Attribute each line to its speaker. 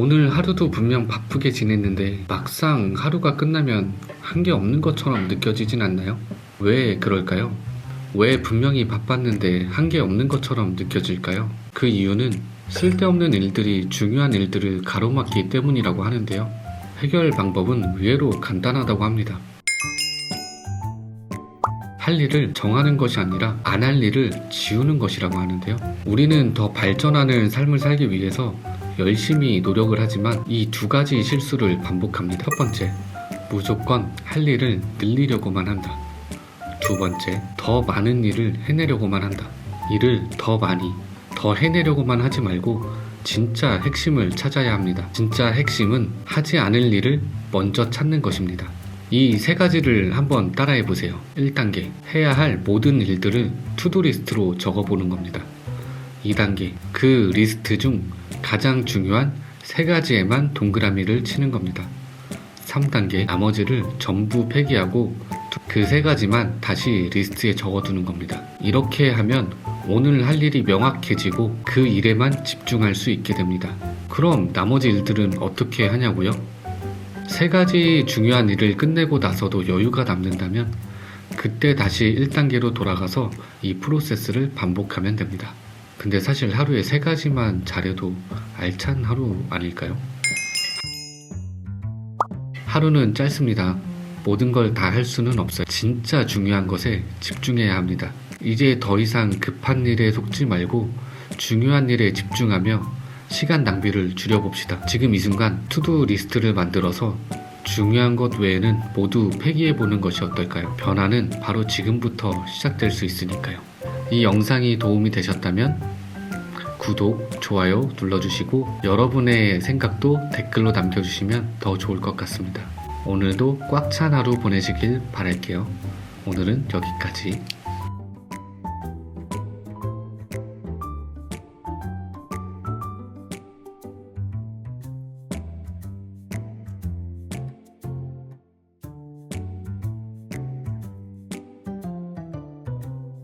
Speaker 1: 오늘 하루도 분명 바쁘게 지냈는데 막상 하루가 끝나면 한 게 없는 것처럼 느껴지진 않나요? 왜 그럴까요? 왜 분명히 바빴는데 한 게 없는 것처럼 느껴질까요? 그 이유는 쓸데없는 일들이 중요한 일들을 가로막기 때문이라고 하는데요. 해결 방법은 의외로 간단하다고 합니다. 할 일을 정하는 것이 아니라 안 할 일을 지우는 것이라고 하는데요. 우리는 더 발전하는 삶을 살기 위해서 열심히 노력을 하지만 이 두 가지 실수를 반복합니다. 첫 번째, 무조건 할 일을 늘리려고만 한다. 두 번째, 더 많은 일을 해내려고만 한다. 일을 더 많이, 더 해내려고만 하지 말고 진짜 핵심을 찾아야 합니다. 진짜 핵심은 하지 않을 일을 먼저 찾는 것입니다. 이 세 가지를 한번 따라해 보세요. 1단계, 해야 할 모든 일들을 투두 리스트로 적어 보는 겁니다. 2단계, 그 리스트 중 가장 중요한 세 가지에만 동그라미를 치는 겁니다. 3단계, 나머지를 전부 폐기하고 그 세 가지만 다시 리스트에 적어두는 겁니다. 이렇게 하면 오늘 할 일이 명확해지고 그 일에만 집중할 수 있게 됩니다. 그럼 나머지 일들은 어떻게 하냐고요? 세 가지 중요한 일을 끝내고 나서도 여유가 남는다면 그때 다시 1단계로 돌아가서 이 프로세스를 반복하면 됩니다. 근데 사실 하루에 세 가지만 잘해도 알찬 하루 아닐까요? 하루는 짧습니다. 모든 걸 다 할 수는 없어요. 진짜 중요한 것에 집중해야 합니다. 이제 더 이상 급한 일에 속지 말고 중요한 일에 집중하며 시간 낭비를 줄여봅시다. 지금 이 순간 투두 리스트를 만들어서 중요한 것 외에는 모두 폐기해보는 것이 어떨까요? 변화는 바로 지금부터 시작될 수 있으니까요. 이 영상이 도움이 되셨다면 구독, 좋아요 눌러주시고 여러분의 생각도 댓글로 남겨주시면 더 좋을 것 같습니다. 오늘도 꽉 찬 하루 보내시길 바랄게요. 오늘은 여기까지.